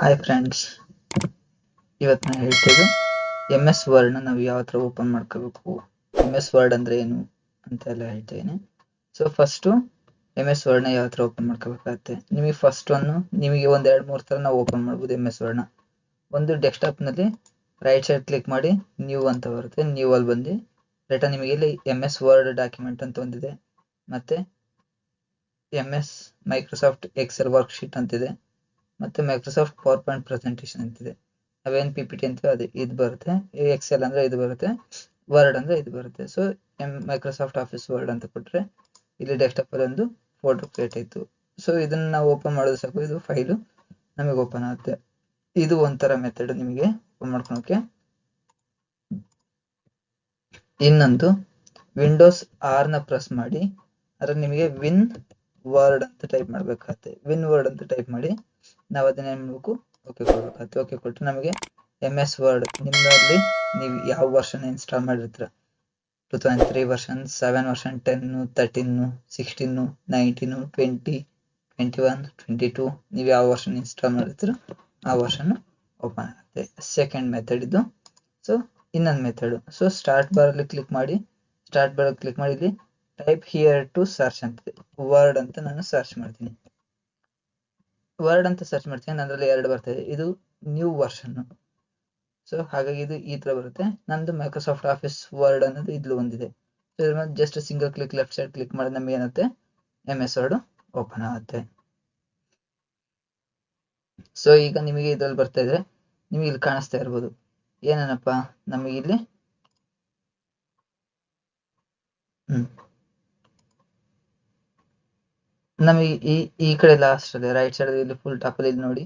Hi friends ಇವತ್ತು ನಾನು ಹೇಳ್ತಿದ್ದು M S ವರ್ಡ್ನ ನಾವು ಯಾವ ಥರ ಓಪನ್ ಮಾಡ್ಕೋಬೇಕು? ಎಂ ಎಸ್ ವರ್ಡ್ ಅಂದರೆ ಏನು ಅಂತೆಲ್ಲ ಹೇಳ್ತೀನಿ. ಸೊ ಫಸ್ಟು ಎಂ ಎಸ್ ವರ್ಡ್ನ ಯಾವ ಥರ ಓಪನ್ ಮಾಡ್ಕೋಬೇಕಾಗತ್ತೆ? ನಿಮಗೆ ಫಸ್ಟ್ ಒನ್ನು ನಿಮಗೆ ಒಂದು ಎರಡು ಮೂರು ಥರ ನಾವು ಓಪನ್ ಮಾಡ್ಬೋದು ಎಂ ಎಸ್ ವರ್ಡ್ನ ಒಂದು ಡೆಸ್ಕ್ಟಾಪ್ನಲ್ಲಿ ರೈಟ್ ಸೈಡ್ ಕ್ಲಿಕ್ ಮಾಡಿ ನ್ಯೂ ಅಂತ ಬರುತ್ತೆ. ನ್ಯೂ ಅಲ್ಲಿ ಬಂದು ಡೇಟಾ ನಿಮಗೆ ಇಲ್ಲಿ ಎಂ ಎಸ್ ವರ್ಡ್ ಡಾಕ್ಯುಮೆಂಟ್ ಅಂತ ಒಂದಿದೆ. ಮತ್ತು M S Microsoft Excel worksheet ಅಂತಿದೆ. ಮತ್ತು ಮೈಕ್ರೋಸಾಫ್ಟ್ ಪವರ್ ಪಾಯಿಂಟ್ ಪ್ರೆಸೆಂಟೇಷನ್ ಅಂತಿದೆ. ನಾವೇನು ಪಿ ಪಿ ಟಿ ಅಂತೀವಿ ಅದು ಇದು ಬರುತ್ತೆ. ಎಕ್ಸೆಲ್ ಅಂದರೆ ಇದು ಬರುತ್ತೆ. ವರ್ಡ್ ಅಂದರೆ ಇದು ಬರುತ್ತೆ. ಸೊ ಮೈಕ್ರೋಸಾಫ್ಟ್ ಆಫೀಸ್ ವರ್ಡ್ ಅಂತ ಕೊಟ್ಟರೆ ಇಲ್ಲಿ ಡೆಸ್ಕ್ಟಾಪಲ್ಲಿ ಒಂದು ಫೋಟೋ ಕ್ರಿಯೇಟ್ ಆಯಿತು. ಸೊ ಇದನ್ನ ನಾವು ಓಪನ್ ಮಾಡೋದು ಸಾಕು. ಇದು ಫೈಲು ನಮಗೆ ಓಪನ್ ಆಗುತ್ತೆ. ಇದು ಒಂಥರ ಮೆಥಡ್ ನಿಮಗೆ ಓಪನ್ ಮಾಡ್ಕೊಳಕ್ಕೆ ಇನ್ನೊಂದು ವಿಂಡೋಸ್ ಆರ್ನ ಪ್ರೆಸ್ ಮಾಡಿ ಅದ್ರ ನಿಮಗೆ ವಿನ್ ವರ್ಡ್ ಅಂತ ಟೈಪ್ ಮಾಡ್ಬೇಕಾಗತ್ತೆ. ವಿನ್ ವರ್ಡ್ ಅಂತ ಟೈಪ್ ಮಾಡಿ ನಾವು ಅದನ್ನ ಏನ್ ಮಾಡ್ಬೇಕು? ಓಕೆ ಕೊಡ್ಬೇಕಾಗತ್ತೆ ಓಕೆ ಕೊಟ್ಟು ನಮಗೆ ಎಂ ಎಸ್ ವರ್ಡ್ ನಿಮ್ಮಲ್ಲಿ ನೀವು ಯಾವ version install ಮಾಡಿರ್ತೀರ? Two thousand three version seven version ten thirteen sixteen nineteen twenty twenty one twenty two ನೀವು ಯಾವ ವರ್ಷನ್ ಇನ್ಸ್ಟಾಲ್ ಮಾಡಿರ್ತೀರ, ಆ ವರ್ಷನ್ ಓಪನ್ ಆಗುತ್ತೆ. ಸೆಕೆಂಡ್ ಮೆಥಡ್ ಇದು. ಸೊ ಇನ್ನೊಂದು ಮೆಥಡ್ ಸೊ ಸ್ಟಾರ್ಟ್ ಬಾರಲ್ಲಿ ಕ್ಲಿಕ್ ಮಾಡಿ ಸ್ಟಾರ್ಟ್ ಬಾರಲ್ಲಿ ಕ್ಲಿಕ್ ಮಾಡಿ ಇಲ್ಲಿ ಟೈಪ್ ಹಿಯರ್ ಟು ಸರ್ಚ್ ಅಂತ ವರ್ಡ್ ಅಂತ ನಾನು ಸರ್ಚ್ ಮಾಡ್ತೀನಿ. ವರ್ಡ್ ಅಂತ ಸರ್ಚ್ ಮಾಡ್ತೀನಿ ಅದರಲ್ಲಿ ಎರಡು ಬರ್ತದೆ ಇದು. ನ್ಯೂ ವರ್ಷನ್ ಸೊ ಹಾಗಾಗಿ ಇದು ಈ ತರ ಬರುತ್ತೆ. ನಂದು ಮೈಕ್ರೋಸಾಫ್ಟ್ ಆಫೀಸ್ ವರ್ಡ್ ಅನ್ನೋದು ಇದ್ಲು ಒಂದಿದೆ. Just single click left side click ಮಾಡಿ ನಮ್ಗೆ ಏನಾಗುತ್ತೆ? ಎಂ ಎಸ್ ವರ್ಡ್ ಓಪನ್ ಆಗುತ್ತೆ. ಸೊ ಈಗ ನಿಮಗೆ ಇದ್ರಲ್ಲಿ ಬರ್ತಾ ಇದ್ರೆ ನಿಮಗೆ ಇಲ್ಲಿ ಕಾಣಿಸ್ತಾ ಇರ್ಬೋದು. ಏನೇನಪ್ಪ ನಮಗೆ ಇಲ್ಲಿ ಹ್ಮ್. ನಮಗೆ ಈ ಈ ಕಡೆ ಲಾಸ್ಟ್ ಅಲ್ಲಿ ರೈಟ್ ಸೈಡ್ ಇಲ್ಲಿ ಫುಲ್ ಟಾಪ್ ಇಲ್ಲಿ ನೋಡಿ.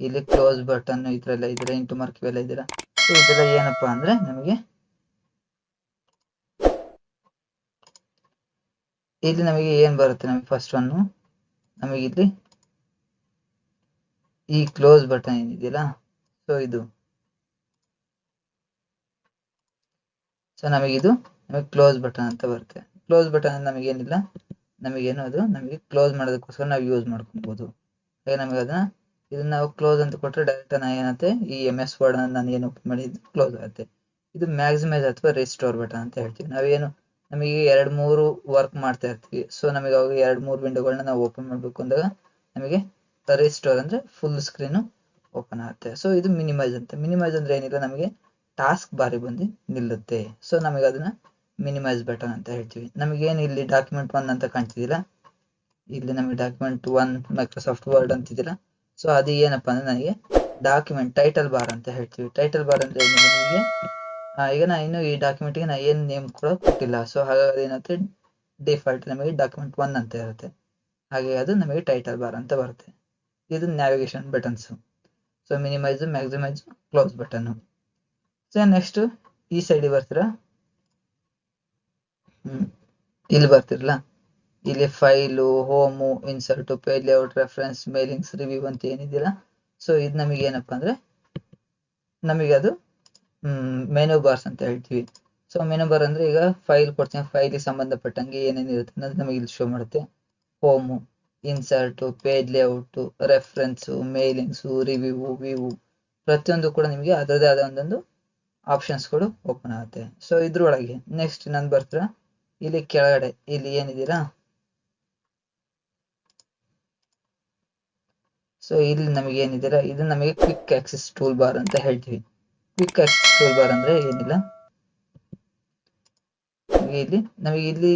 ಇಲ್ಲಿ ಕ್ಲೋಸ್ ಬಟನ್ ಇದ್ರೆಲ್ಲ ಇದ್ರೆ ಇಂಟು ಮಾರ್ಕ್ ಇವೆಲ್ಲ ಇದ್ದೀರಾ? ಸೊ ಇದೆಲ್ಲ ಏನಪ್ಪಾ ಅಂದ್ರೆ ನಮಗೆ ಇಲ್ಲಿ ನಮಗೆ ಏನ್ ಬರುತ್ತೆ ನಮಗೆ ಫಸ್ಟ್ ಒನ್ ನಮಗೆ ಇಲ್ಲಿ ಈ ಕ್ಲೋಸ್ ಬಟನ್ ಏನಿದೆಯಲ್ಲ? ಸೊ ಇದು. ಸೊ ನಮಗಿದು ನಮಗೆ ಕ್ಲೋಸ್ ಬಟನ್ ಅಂತ ಬರುತ್ತೆ. ಕ್ಲೋಸ್ ಬಟನ್ ನಮಗೇನಿಲ್ಲ? ನಮಗೇನು ಅದು? ನಮಗೆ ಕ್ಲೋಸ್ ಮಾಡೋದಕ್ಕೋಸ್ಕರ ನಾವು ಯೂಸ್ ಮಾಡ್ಕೊಬೋದು. ಹಾಗೆ ನಮಗೆ ಅದನ್ನ? ಇದನ್ನ ನಾವು ಕ್ಲೋಸ್ ಅಂತ ಕೊಟ್ಟರೆ ಡೈರೆಕ್ಟ್ ನಾ ಏನಂತೆ ಈ ಎಂ ಎಸ್ ವರ್ಡ್ ನಾನು ಏನು ಓಪನ್ ಮಾಡಿದ್ದು ಕ್ಲೋಸ್ ಆಗುತ್ತೆ. ಇದು ಮ್ಯಾಕ್ಸಿಮೈಸ್ ಅಥವಾ ರಿಸ್ಟೋರ್ ಬಟನ್ ಅಂತ ಹೇಳ್ತೀವಿ. ನಾವೇನು ನಮಗೆ ಎರಡು ಮೂರು ವರ್ಕ್ ಮಾಡ್ತಾ ಇರ್ತೀವಿ. ಸೊ ನಮಗೆ ಅವಾಗ ಎರಡು ಮೂರು ವಿಂಡೋಗಳನ್ನ ನಾವು ಓಪನ್ ಮಾಡಬೇಕು ಅಂದಾಗ ನಮಗೆ ರಿಸ್ಟೋರ್ ಅಂದ್ರೆ ಫುಲ್ ಸ್ಕ್ರೀನು ಓಪನ್ ಆಗುತ್ತೆ. ಸೊ ಇದು ಮಿನಿಮೈಸ್ ಅಂತ. ಮಿನಿಮೈಸ್ ಅಂದ್ರೆ ಏನಿಲ್ಲ, ನಮಗೆ ಟಾಸ್ಕ್ ಬಾರಿ ಬಂದು ನಿಲ್ಲುತ್ತೆ. ಸೊ ನಮಗೆ ಅದನ್ನ ಮಿನಿಮೈಸ್ ಬಟನ್ ಅಂತ ಹೇಳ್ತೀವಿ. ನಮಗೇನು ಇಲ್ಲಿ ಡಾಕ್ಯುಮೆಂಟ್ ಒನ್ ಅಂತ ಕಾಣ್ತಿದಿಲ್ಲ? ಇಲ್ಲಿ ನಮಗೆ ಡಾಕ್ಯುಮೆಂಟ್ ಒನ್ ಮೈಕ್ರೋಸಾಫ್ಟ್ ವರ್ಡ್ ಅಂತಿದಿಲ್ಲ. ಸೊ ಅದು ಏನಪ್ಪ ಅಂದ್ರೆ ನನಗೆ ಡಾಕ್ಯುಮೆಂಟ್ ಟೈಟಲ್ ಬಾರ್ ಅಂತ ಹೇಳ್ತೀವಿ. ಟೈಟಲ್ ಬಾರ್ ಅಂದ್ರೆ ನಿಮಗೆ ಈಗ ನಾ ಇನ್ನು ಈ ಡಾಕ್ಯುಮೆಂಟ್ಗೆ ನಾ ಏನು ನೇಮ್ ಕೂಡ ಕೊಟ್ಟಿಲ್ಲ. ಸೊ ಹಾಗಾಗಿ ಅದೇನಂತೆ ಡಿಫಾಲ್ಟ್ ನಮಗೆ ಡಾಕ್ಯುಮೆಂಟ್ ಒನ್ ಅಂತ ಇರುತ್ತೆ. ಹಾಗೆ ಅದು ನಮಗೆ ಟೈಟಲ್ ಬಾರ್ ಅಂತ ಬರುತ್ತೆ. ಇದು navigation buttons so minimise maximise close button so next ಈ ಸೈಡಿಗೆ ಬರ್ತೀರಾ? ಹ್ಮ್. ಇಲ್ಲಿ ಬರ್ತಿರಲ್ಲ ಇಲ್ಲಿ file, home insert page layout references mailings review ಅಂತ ಏನಿದೆಯಲ್ಲ ಸೊ ಇದು ನಮಗೆ ಏನಪ್ಪಾ ಅಂದ್ರೆ, ನಮಗೆ ಅದು ಮೆನು ಬಾರ್ಸ್ ಅಂತ ಹೇಳ್ತೀವಿ. ಸೊ ಮೆನು ಬಾರ್ ಅಂದ್ರೆ ಈಗ ಫೈಲ್ ಕೊಡ್ತೀನಿ. ಫೈಲಿಗೆ ಸಂಬಂಧಪಟ್ಟಂಗೆ ಏನೇನಿರುತ್ತೆ ಅನ್ನೋದು ನಮಗೆ ಇಲ್ಲಿ ಶೋ ಮಾಡುತ್ತೆ. Home insert page layout reference mailings review view ಪ್ರತಿಯೊಂದು ಕೂಡ ನಿಮಗೆ ಅದರದೇ ಆದ ಒಂದೊಂದು ಆಪ್ಷನ್ಸ್ಗಳು ಓಪನ್ ಆಗುತ್ತೆ. ಸೊ ಇದ್ರೊಳಗೆ ನೆಕ್ಸ್ಟ್ ನಾನು ಬರ್ತೀರಾ ಇಲ್ಲಿ ಕೆಳಗಡೆ, ಇಲ್ಲಿ ಏನಿದ್ದೀರಾ? ಸೊ ಇಲ್ಲಿ ನಮಗೆ ಏನಿದ್ದೀರಾ? ಇದು ನಮಗೆ ಕ್ವಿಕ್ ಆಕ್ಸೆಸ್ ಟೂಲ್ ಬಾರ್ ಅಂತ ಹೇಳ್ತೀವಿ. ಕ್ವಿಕ್ ಆಕ್ಸೆಸ್ ಟೂಲ್ ಬಾರ್ ಅಂದ್ರೆ ಏನಿಲ್ಲ? ಇಲ್ಲಿ, ನಮಗೆ ಇಲ್ಲಿ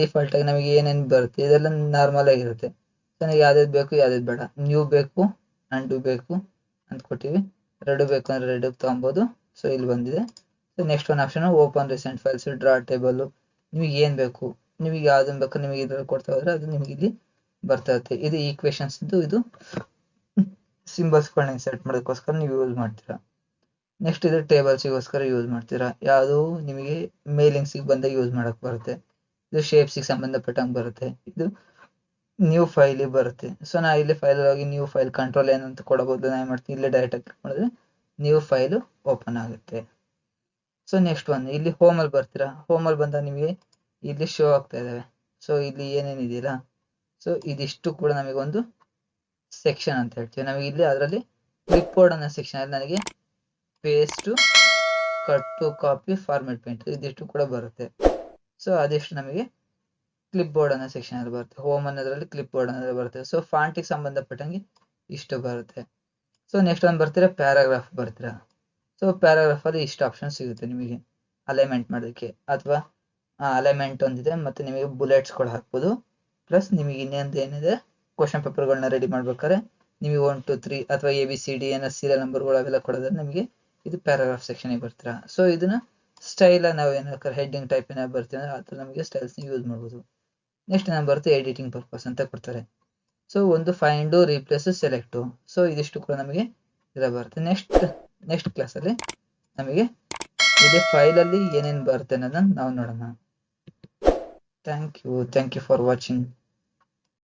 ಡಿಫಾಲ್ಟ್ ಆಗಿ ನಮಗೆ ಏನೇನು ಬರುತ್ತೆ? ಇದೆಲ್ಲ ನಾರ್ಮಲ್ ಆಗಿರುತ್ತೆ. ಸೊ ನನಗೆ ಯಾವ್ದು ಬೇಕು ಯಾವ್ದು ಬೇಡ. ನ್ಯೂ ಬೇಕು ಅಂಡು ಬೇಕು ಅಂತ ಕೊಟ್ಟಿವಿ. ರೆಡ್ ಬೇಕು ಅಂದ್ರೆ ರೆಡ್ ತಗೊಬೋದು. ಸೊ ಇಲ್ಲಿ ಬಂದಿದೆ. So next one option open recent files draw table ನಿಮಗೆ ಏನ್ ಬೇಕು? ನಿಮಗೆ ಯಾವ್ದನ್ ಬೇಕು? ನಿಮಗೆ ಇದ್ರಲ್ಲಿ ಕೊಡ್ತಾ ಹೋದ್ರೆ ಅದು ನಿಮಗೆ ಇಲ್ಲಿ ಬರ್ತಾ ಇರುತ್ತೆ. ಇದು ಈಕ್ವೇಶನ್ಸ್ ಇದು ಸಿಂಬಲ್ಸ್ ಸಿಂಬಲ್ಸ್ಗಳನ್ನ ಇನ್ಸರ್ಟ್ ಮಾಡೋದಕ್ಕೋಸ್ಕರ ನೀವು ಯೂಸ್ ಮಾಡ್ತೀರಾ. ನೆಕ್ಸ್ಟ್ ಇದು ಟೇಬಲ್ಸಿಗೋಸ್ಕರ ಯೂಸ್ ಮಾಡ್ತೀರಾ. ಯಾವುದು ನಿಮಗೆ ಮೇಲಿಂಗ್ಸಿಗೆ ಬಂದಾಗ ಯೂಸ್ ಮಾಡಕ್ ಬರುತ್ತೆ. ಇದು ಶೇಪ್ಸಿಗೆ ಸಂಬಂಧಪಟ್ಟಂಗೆ ಬರುತ್ತೆ. ಇದು ನ್ಯೂ ಫೈಲಿಗೆ ಬರುತ್ತೆ. ಸೊ ನಾ ಇಲ್ಲಿ ಫೈಲ್ ಹೋಗಿ ನ್ಯೂ ಫೈಲ್ ಕಂಟ್ರೋಲ್ ಏನಂತ ಕೊಡಬಹುದು. ನಾ ಏನು ಮಾಡ್ತೀನಿ? ಇಲ್ಲೇ ಡೈರೆಕ್ಟ್ ಕ್ಲಿಕ್ ಮಾಡಿದ್ರೆ ನ್ಯೂ ಫೈಲು ಓಪನ್ ಆಗುತ್ತೆ. ಸೊ ನೆಕ್ಸ್ಟ್ ಒನ್ ಇಲ್ಲಿ ಹೋಮಲ್ಲಿ ಬರ್ತೀರಾ? ಹೋಮಲ್ಲಿ ಬಂದಾಗ ನಿಮಗೆ ಇಲ್ಲಿ ಶೋ ಆಗ್ತಾ ಇದ್ದಾವೆ ಸೊ ಇಲ್ಲಿ ಏನೇನಿದೆಯಲ್ಲ ಸೊ ಇದಿಷ್ಟು ಕೂಡ ನಮಗೆ ಒಂದು ಸೆಕ್ಷನ್ ಅಂತ ಹೇಳ್ತೀವಿ. ನಮಗೆ ಇಲ್ಲಿ ಅದರಲ್ಲಿ ಕ್ಲಿಪ್ ಬೋರ್ಡ್ ಅನ್ನೋ ಸೆಕ್ಷನ್ ಅಲ್ಲಿ ನನಗೆ ಪೇಸ್ಟು ಕಟ್ಟು ಕಾಪಿ ಫಾರ್ಮೆಟ್ ಪೇಂಟ್ ಇದಿಷ್ಟು ಕೂಡ ಬರುತ್ತೆ. ಸೊ ಅದಿಷ್ಟು ನಮಗೆ ಕ್ಲಿಪ್ ಬೋರ್ಡ್ ಅನ್ನೋ ಸೆಕ್ಷನ್ ಅಲ್ಲಿ ಬರುತ್ತೆ. ಹೋಮ್ ಅನ್ನೋದ್ರಲ್ಲಿ ಕ್ಲಿಪ್ ಬೋರ್ಡ್ ಅನ್ನೋದ್ರಲ್ಲಿ ಬರುತ್ತೆ. ಸೊ ಫಾಂಟಿಗೆ ಸಂಬಂಧಪಟ್ಟಂಗೆ ಇಷ್ಟು ಬರುತ್ತೆ. ಸೊ ನೆಕ್ಸ್ಟ್ ಒಂದು ಬರ್ತೀರಾ? ಪ್ಯಾರಾಗ್ರಾಫ್ ಬರ್ತೀರಾ? ಸೊ ಪ್ಯಾರಾಗ್ರಾಫ್ ಅಲ್ಲಿ ಇಷ್ಟು ಆಪ್ಷನ್ ಸಿಗುತ್ತೆ ನಿಮಗೆ ಅಲೈನ್ಮೆಂಟ್ ಮಾಡೋದಕ್ಕೆ ಅಥವಾ ಅಲೈನ್ಮೆಂಟ್ ಒಂದಿದೆ ಮತ್ತೆ ನಿಮಗೆ ಬುಲೆಟ್ಸ್ ಕೂಡ ಹಾಕ್ಬೋದು. ಪ್ಲಸ್ ನಿಮಗೆ ಇನ್ನೊಂದು ಏನಿದೆ ಕ್ವಶನ್ ಪೇಪರ್ಗಳನ್ನ ರೆಡಿ ಮಾಡ್ಬೇಕಾದ್ರೆ ನಿಮಗೆ ಒನ್ ಟು ತ್ರೀ ಅಥವಾ ಎ ಬಿ ಸಿ ಡಿ ಏನೋ ಸೀರಿಯಲ್ ನಂಬರ್ಗಳು ಅವೆಲ್ಲ ಕೊಡೋದ್ರೆ ನಿಮಗೆ ಇದು ಪ್ಯಾರಾಗ್ರಾಫ್ ಸೆಕ್ಷನಿಗೆ ಬರ್ತೀರಾ. ಸೊ ಇದನ್ನ ಸ್ಟೈಲ್ ನಾವು ಏನಾದ್ರು ಹೆಡ್ಡಿಂಗ್ ಟೈಪ್ ಏನಾದ್ರು ಬರ್ತೀವಿ ಅಂದ್ರೆ ಥರ ನಮಗೆ ಸ್ಟೈಲ್ಸ್ ಯೂಸ್ ಮಾಡ್ಬೋದು. ನೆಕ್ಸ್ಟ್ ನಾನು ಬರುತ್ತೆ ಎಡಿಟಿಂಗ್ ಪರ್ಪಸ್ ಅಂತ ಕೊಡ್ತಾರೆ. ಸೊ ಒಂದು ಫೈಂಡು ರೀಪ್ಲೇಸ್ ಸೆಲೆಕ್ಟು ಸೊ ಇದಿಷ್ಟು ಕೂಡ ನಮಗೆ ಇದರ ಬರುತ್ತೆ. ನೆಕ್ಸ್ಟ್ ನೆಕ್ಸ್ಟ್ ಕ್ಲಾಸ್ ಅಲ್ಲಿ ನಮಗೆ ಇದೇ ಫೈಲಲ್ಲಿ ಏನೇನು ಬರುತ್ತೆ ಅನ್ನೋದನ್ನ ನಾವು ನೋಡೋಣ. Thank you thank you for watching